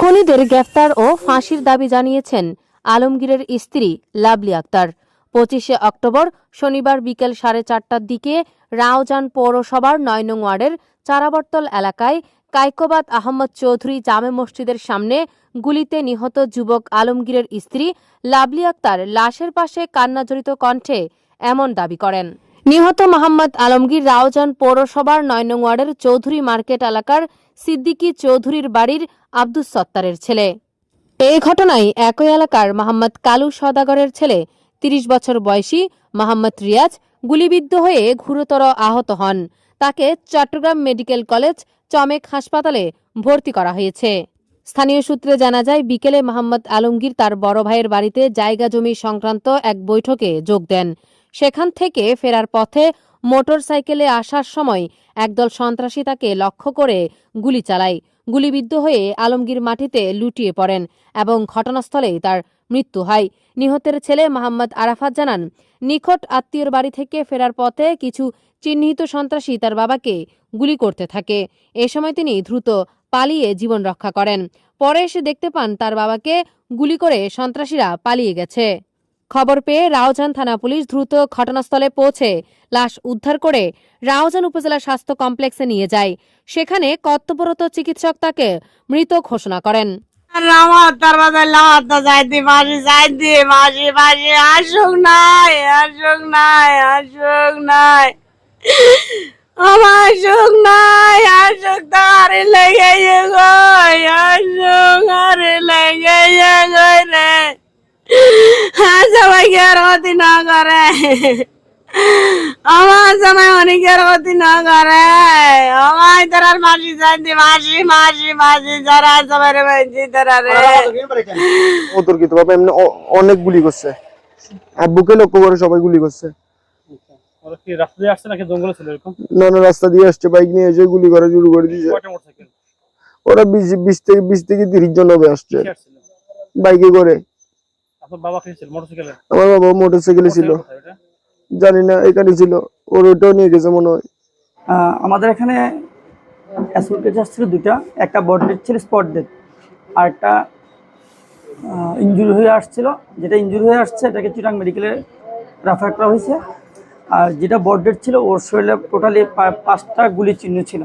খুনিদের গ্রেফতার ও ফাঁসির দাবি জানিয়েছেন আলমগীরের স্ত্রী লাভলি আক্তার। পঁচিশে অক্টোবর শনিবার বিকেল সাড়ে চারটার দিকে রাওজান পৌরসভার নয় নং ওয়ার্ডের চারাবর্তল এলাকায় কাইকোবাদ আহমদ চৌধুরী জামে মসজিদের সামনে গুলিতে নিহত যুবক আলমগীরের স্ত্রী লাভলি আক্তার লাশের পাশে কান্নাজড়িত কণ্ঠে এমন দাবি করেন। নিহত মোহাম্মদ আলমগীর রাওজান পৌরসভার নয় নং ওয়ার্ডের চৌধুরী মার্কেট এলাকার সিদ্দিকী চৌধুরীর বাড়ির আব্দুস সত্তারের ছেলে। এই ঘটনায় একই এলাকার মোহাম্মদ কালু সদাগরের ছেলে, তিরিশ বছর বয়সী মোহাম্মদ রিয়াজ গুলিবিদ্ধ হয়ে গুরুতর আহত হন। তাকে চট্টগ্রাম মেডিকেল কলেজ চমেক হাসপাতালে ভর্তি করা হয়েছে। স্থানীয় সূত্রে জানা যায়, বিকেলে মোহাম্মদ আলমগীর তার বড় ভাইয়ের বাড়িতে জায়গা জমি সংক্রান্ত এক বৈঠকে যোগ দেন। সেখান থেকে ফেরার পথে মোটর সাইকেলে আসার সময় একদল সন্ত্রাসী তাকে লক্ষ্য করে গুলি চালায়। গুলিবিদ্ধ হয়ে আলমগীর মাটিতে লুটিয়ে পড়েন এবং ঘটনাস্থলেই তার মৃত্যু হয়। নিহতের ছেলে মোহাম্মদ আরাফাত জানান, নিকট আত্মীয়র বাড়ি থেকে ফেরার পথে কিছু চিহ্নিত সন্ত্রাসী তার বাবাকে গুলি করতে থাকে। এ সময় তিনি দ্রুত পালিয়ে জীবন রক্ষা করেন। পরে এসে দেখতে পান তার বাবাকে গুলি করে সন্ত্রাসীরা পালিয়ে গেছে। খবর পেয়ে রাওজান থানা পুলিশ দ্রুত ঘটনাস্থলে পৌঁছে লাশ উদ্ধার করে রাওজান উপজেলা স্বাস্থ্য কমপ্লেক্সে নিয়ে যায়। সেখানে কর্তব্যরত চিকিৎসক তাকে মৃত ঘোষণা করেন। আমার সুখ নাই। তারে লেগে গো আসুক আরে লেগে গো রে হ্যাঁ সবাইকে আর গতি না করে আমার সময় অনেকের গতি না করে তার মাসি মাসি মাসি মাসি যারা সবাই বলছি তারা রে অতর্কিত ভাবে এমনি অনেক গুলি করছে আব্বুকে লক্ষ্য করে সবাই গুলি করছে কি রাস্তা দিয়ে আসছে নাকি জঙ্গলে ছিল এরকম? নানা রাস্তা দিয়ে আসছে বাইক নিয়ে এসে গুলি করা শুরু করে দিয়েছে। কয়টা মোটরসাইকেল? ওরা বিশ বিশ থেকে বিশ থেকে তিরিশ জন হবে আসছে। বাইকে করে। আপনার বাবা কি ছিল মোটরসাইকেলে? আমার বাবা মোটর ছিল। জানি না এখানে ছিল। ওর ওটাও নিয়ে গেছে মনে হয়। আহ, আমাদের এখানে অ্যাসোল কেস আসছিল দুটা একটা বড ডেট ছিল স্পট ডেট আর একটা ইঞ্জুরি হয়ে আসছিল। যেটা ইঞ্জুরি হয়ে আসছে এটাকে চিটাং মেডিকেলে রেফার করা হয়েছে। আর যেটা বড ডেট ছিল ওর শরীরে টোটালি পাঁচটা গুলি চিহ্ন ছিল।